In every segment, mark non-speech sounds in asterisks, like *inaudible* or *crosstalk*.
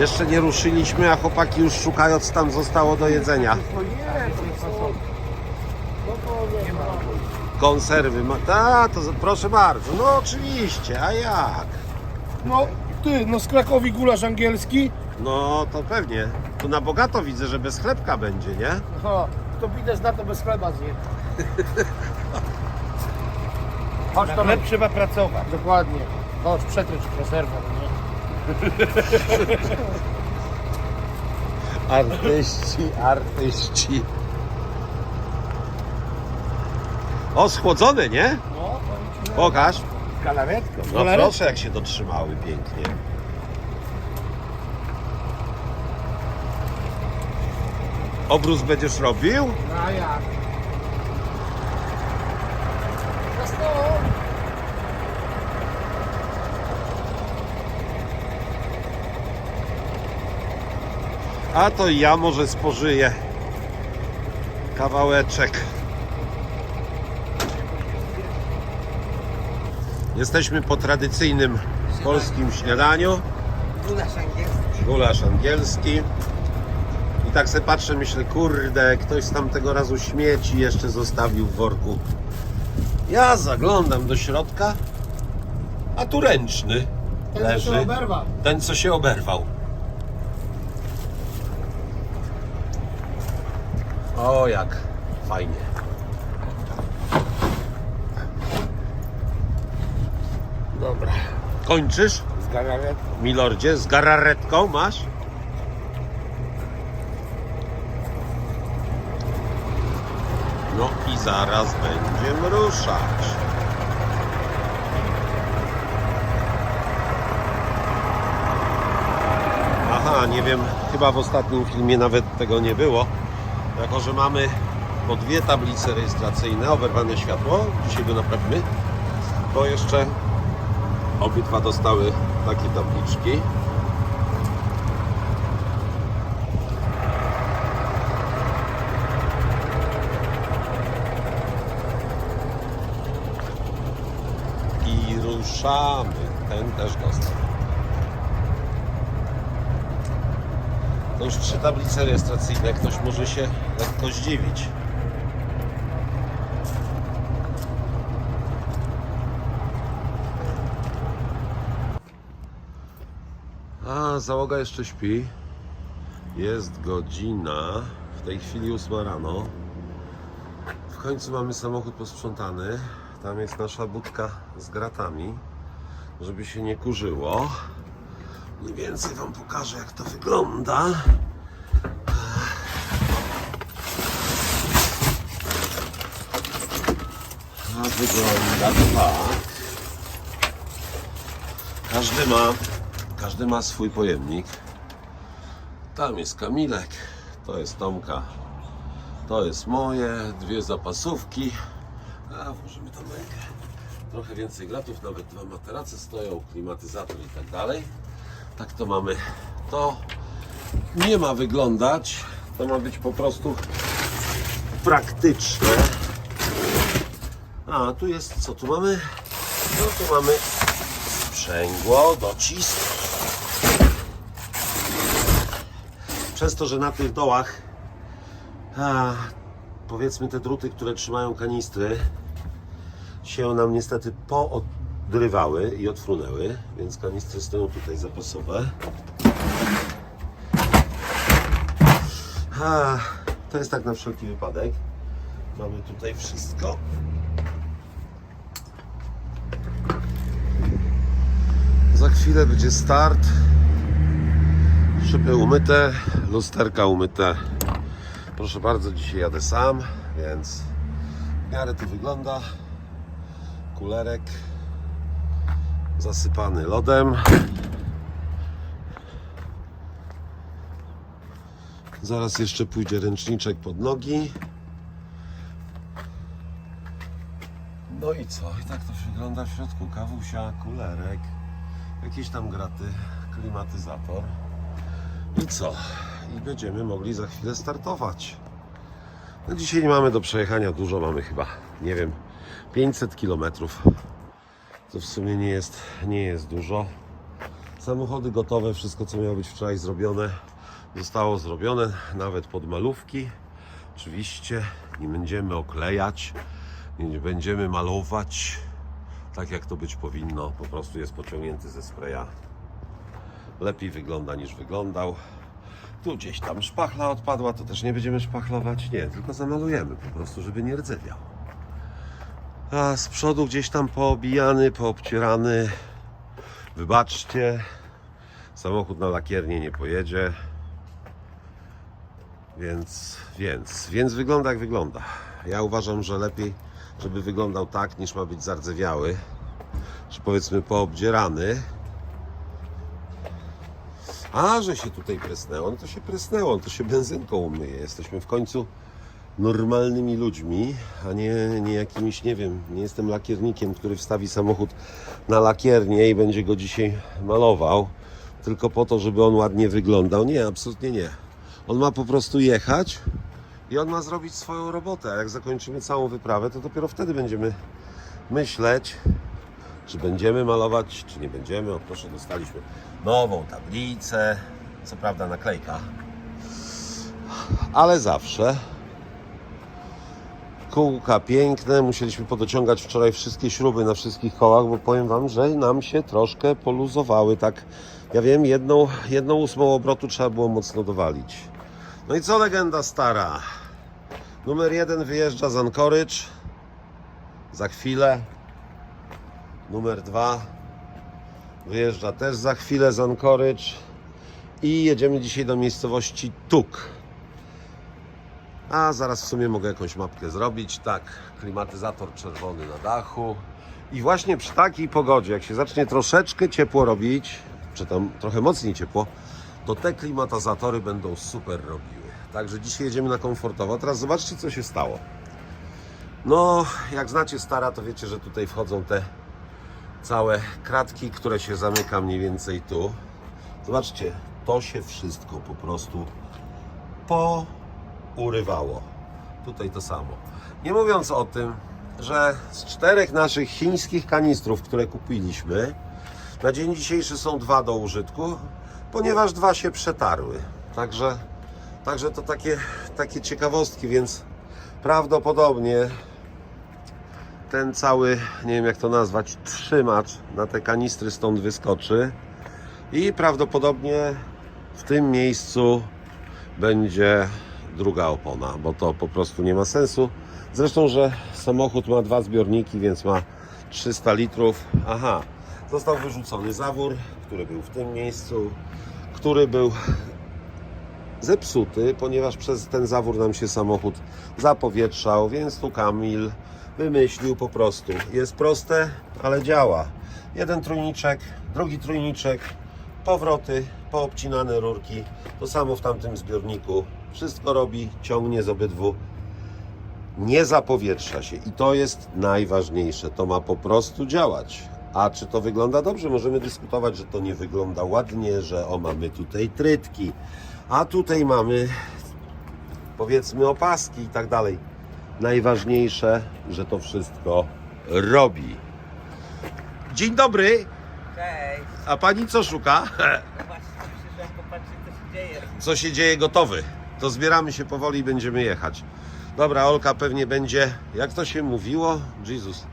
Jeszcze nie ruszyliśmy, a chłopaki już szukają, co tam zostało do jedzenia. Konserwy. Ma... Ta, to proszę bardzo. No oczywiście, a jak? No ty, no z Krakowi gulasz angielski. No to pewnie. Tu na bogato widzę, że bez chlebka będzie, nie? Aha, to widać na to bez chleba zje. Chodź to Chleb trzeba pracować. Dokładnie. Chodź, przetrycz konserwę, no nie? *laughs* Artyści, artyści. O, schłodzone, nie? No, Pokaż. Z galaretką. No proszę, jak się dotrzymały pięknie. Obrus będziesz robił? a jak? A to ja może spożyję kawałeczek. Jesteśmy po tradycyjnym polskim śniadaniu. Gulasz angielski. Gulasz angielski. I tak sobie patrzę, myślę, kurde, ktoś z tamtego razu śmieci jeszcze zostawił w worku. Ja zaglądam do środka, a tu ręczny Ten leży. Ten, co się oberwał. O, jak fajnie. Dobra. Kończysz, Z galaretką. milordzie, z gararetką masz? No i zaraz będziemy ruszać. Aha, nie wiem, chyba w ostatnim filmie nawet tego nie było. Jako, że mamy po dwie tablice rejestracyjne, oberwane światło, dzisiaj go naprawimy, to jeszcze obydwa dostały takie tabliczki. I ruszamy. Ten też dostał. Już trzy tablice rejestracyjne. Ktoś może się lekko zdziwić. A, załoga jeszcze śpi. Jest godzina, w tej chwili 8 rano. W końcu mamy samochód posprzątany. Tam jest nasza budka z gratami, żeby się nie kurzyło. Mniej więcej Wam pokażę, jak to wygląda. A wygląda tak. Każdy ma, każdy ma swój pojemnik. Tam jest Kamilek, to jest Tomka, to jest moje, dwie zapasówki. A włożymy tam rękę. Trochę więcej gratów, nawet dwa materace stoją, klimatyzator i tak dalej. Tak to mamy. To nie ma wyglądać, to ma być po prostu praktyczne. A tu jest, co tu mamy? No tu mamy sprzęgło, docisk. Przez to, że na tych dołach a, powiedzmy te druty, które trzymają kanistry się nam niestety poodrywały i odfrunęły, więc kanistry stoją tutaj zapasowe. A, to jest tak na wszelki wypadek. Mamy tutaj wszystko. Za chwilę będzie start. Szyby umyte, lusterka umyte. Proszę bardzo, dzisiaj jadę sam, więc w miarę to wygląda. Kulerek zasypany lodem. Zaraz jeszcze pójdzie ręczniczek pod nogi. No i co? I tak to wygląda w środku. Kawusia, kulerek, jakieś tam graty, klimatyzator. I co? I będziemy mogli za chwilę startować. No dzisiaj nie mamy do przejechania dużo, mamy chyba, nie wiem, 500 km. To w sumie nie jest, nie jest dużo. Samochody gotowe, wszystko co miało być wczoraj zrobione zostało zrobione, nawet podmalówki. Oczywiście nie będziemy oklejać, nie będziemy malować tak jak to być powinno. Po prostu jest pociągnięty ze spraya. Lepiej wygląda niż wyglądał. Tu gdzieś tam szpachla odpadła, to też nie będziemy szpachlować. Nie, tylko zamalujemy po prostu, żeby nie rdzewiał. A z przodu gdzieś tam poobijany, poobcierany. Wybaczcie, samochód na lakiernię nie pojedzie. Więc, więc, więc wygląda jak wygląda. Ja uważam, że lepiej, żeby wyglądał tak, niż ma być zardzewiały, czy powiedzmy poobdzierany. A, że się tutaj presnęło, no to się presnęło, to się benzynką umyje. Jesteśmy w końcu normalnymi ludźmi, a nie, nie jakimiś, nie wiem, nie jestem lakiernikiem, który wstawi samochód na lakiernię i będzie go dzisiaj malował, tylko po to, żeby on ładnie wyglądał. Nie, absolutnie nie. On ma po prostu jechać i on ma zrobić swoją robotę. A jak zakończymy całą wyprawę, to dopiero wtedy będziemy myśleć, czy będziemy malować, czy nie będziemy. O proszę, dostaliśmy nową tablicę. Co prawda naklejka, ale zawsze. Kółka piękne. Musieliśmy podociągać wczoraj wszystkie śruby na wszystkich kołach, bo powiem Wam, że nam się troszkę poluzowały. Tak, ja wiem, jedną, jedną ósmą obrotu trzeba było mocno dowalić. No i co legenda stara? Numer jeden wyjeżdża z Anchorage. Za chwilę. Numer dwa wyjeżdża też za chwilę z Anchorage. I jedziemy dzisiaj do miejscowości Tuk. A zaraz w sumie mogę jakąś mapkę zrobić. Tak, klimatyzator czerwony na dachu. I właśnie przy takiej pogodzie, jak się zacznie troszeczkę ciepło robić, czy tam trochę mocniej ciepło, to te klimatyzatory będą super robiły. Także dzisiaj jedziemy na komfortowo. Teraz zobaczcie, co się stało. No, jak znacie stara, to wiecie, że tutaj wchodzą te całe kratki, które się zamyka mniej więcej tu. Zobaczcie, to się wszystko po prostu pourywało. Tutaj to samo. Nie mówiąc o tym, że z czterech naszych chińskich kanistrów, które kupiliśmy, na dzień dzisiejszy są dwa do użytku, ponieważ dwa się przetarły. Także, także to takie, takie ciekawostki, więc prawdopodobnie ten cały, nie wiem jak to nazwać, trzymacz na te kanistry stąd wyskoczy i prawdopodobnie w tym miejscu będzie druga opona, bo to po prostu nie ma sensu. Zresztą, że samochód ma dwa zbiorniki, więc ma 300 litrów. Aha, został wyrzucony zawór, który był w tym miejscu, który był zepsuty, ponieważ przez ten zawór nam się samochód zapowietrzał, więc tu Kamil wymyślił po prostu. Jest proste, ale działa. Jeden trójniczek, drugi trójniczek, powroty, poobcinane rurki. To samo w tamtym zbiorniku. Wszystko robi, ciągnie z obydwu. Nie zapowietrza się i to jest najważniejsze. To ma po prostu działać. A czy to wygląda dobrze? Możemy dyskutować, że to nie wygląda ładnie, że o mamy tutaj trytki, a tutaj mamy powiedzmy opaski i tak dalej. Najważniejsze, że to wszystko robi. Dzień dobry, Cześć. a pani co szuka? No właśnie przyszedłem popatrzeć co się dzieje. Co się dzieje gotowy? To zbieramy się powoli i będziemy jechać. Dobra, Olka pewnie będzie, jak to się mówiło? Jezus.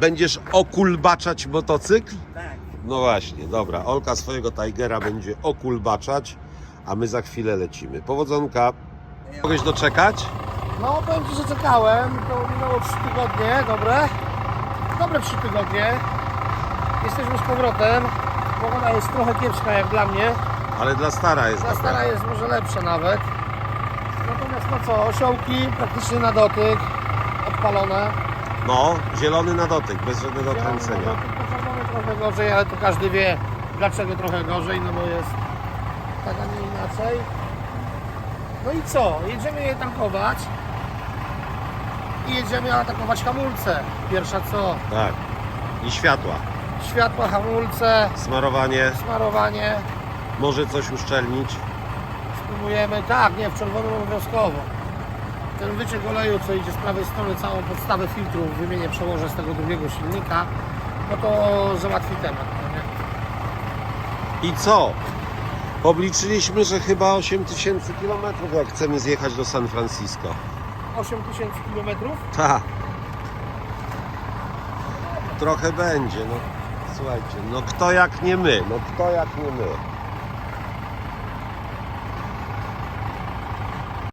Będziesz okulbaczać motocykl? Tak. No właśnie, dobra. Olka swojego Tigera będzie okulbaczać, a my za chwilę lecimy. Powodzonka. Mogłeś doczekać? No powiem Ci, że czekałem, to minęło 3 tygodnie, dobre. Dobre 3 tygodnie. Jesteśmy z powrotem. Pogoda jest trochę kiepska jak dla mnie. Ale dla stara jest Dla dobra. stara jest może lepsza nawet. Natomiast no co, osiołki praktycznie na dotyk, odpalone. No, zielony na dotyk, bez żadnego kręcenia. Czerwony trochę gorzej, ale to każdy wie dlaczego trochę gorzej, no bo jest tak, a nie inaczej. No i co? Jedziemy je tankować i jedziemy atakować hamulce. Pierwsza co? Tak. I światła. Światła, hamulce, Smarowanie, smarowanie może coś uszczelnić? Spróbujemy, tak, nie, w czerwonym obowiązkowo. Ten wyciek oleju, co idzie z prawej strony, całą podstawę filtru wymienię, przełożę z tego drugiego silnika, no to załatwi temat. No I co? Obliczyliśmy, że chyba 8000 km, jak chcemy zjechać do San Francisco. 8000 km? Tak. Trochę będzie, no. Słuchajcie, no kto jak nie my, no kto jak nie my.